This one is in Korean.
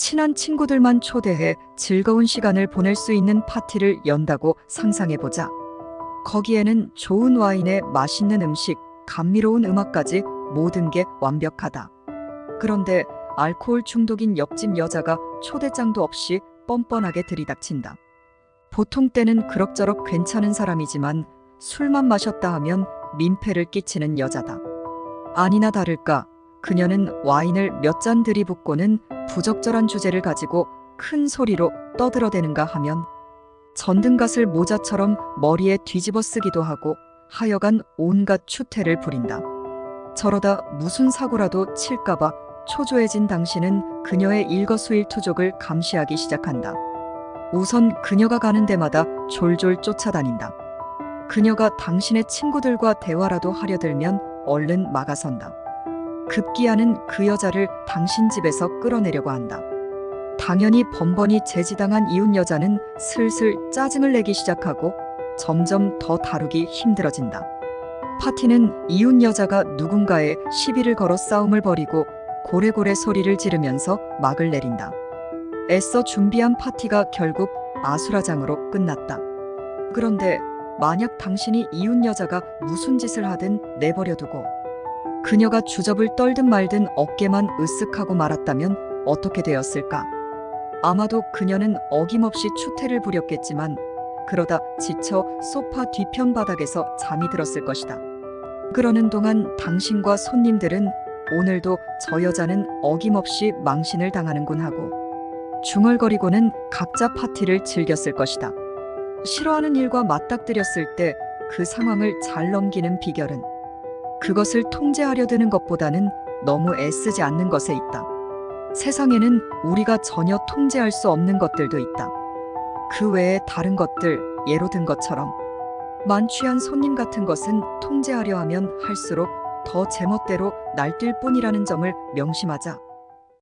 친한 친구들만 초대해 즐거운 시간을 보낼 수 있는 파티를 연다고 상상해보자. 거기에는 좋은 와인에 맛있는 음식, 감미로운 음악까지 모든 게 완벽하다. 그런데 알코올 중독인 옆집 여자가 초대장도 없이 뻔뻔하게 들이닥친다. 보통 때는 그럭저럭 괜찮은 사람이지만 술만 마셨다 하면 민폐를 끼치는 여자다. 아니나 다를까 그녀는 와인을 몇 잔 들이붓고는 부적절한 주제를 가지고 큰 소리로 떠들어대는가 하면 전등갓을 모자처럼 머리에 뒤집어 쓰기도 하고 하여간 온갖 추태를 부린다. 저러다 무슨 사고라도 칠까봐 초조해진 당신은 그녀의 일거수일투족을 감시하기 시작한다. 우선 그녀가 가는 데마다 졸졸 쫓아다닌다. 그녀가 당신의 친구들과 대화라도 하려 들면 얼른 막아선다. 급기야는 그 여자를 당신 집에서 끌어내려고 한다. 당연히 번번이 제지당한 이웃 여자는 슬슬 짜증을 내기 시작하고 점점 더 다루기 힘들어진다. 파티는 이웃 여자가 누군가의 시비를 걸어 싸움을 벌이고 고래고래 소리를 지르면서 막을 내린다. 애써 준비한 파티가 결국 아수라장으로 끝났다. 그런데 만약 당신이 이웃 여자가 무슨 짓을 하든 내버려 두고 그녀가 주접을 떨든 말든 어깨만 으쓱하고 말았다면 어떻게 되었을까? 아마도 그녀는 어김없이 추태를 부렸겠지만 그러다 지쳐 소파 뒤편 바닥에서 잠이 들었을 것이다. 그러는 동안 당신과 손님들은 오늘도 저 여자는 어김없이 망신을 당하는군 하고 중얼거리고는 각자 파티를 즐겼을 것이다. 싫어하는 일과 맞닥뜨렸을 때 그 상황을 잘 넘기는 비결은 그것을 통제하려 드는 것보다는 너무 애쓰지 않는 것에 있다. 세상에는 우리가 전혀 통제할 수 없는 것들도 있다. 그 외에 다른 것들, 예로 든 것처럼 만취한 손님 같은 것은 통제하려 하면 할수록 더 제멋대로 날뛸 뿐이라는 점을 명심하자.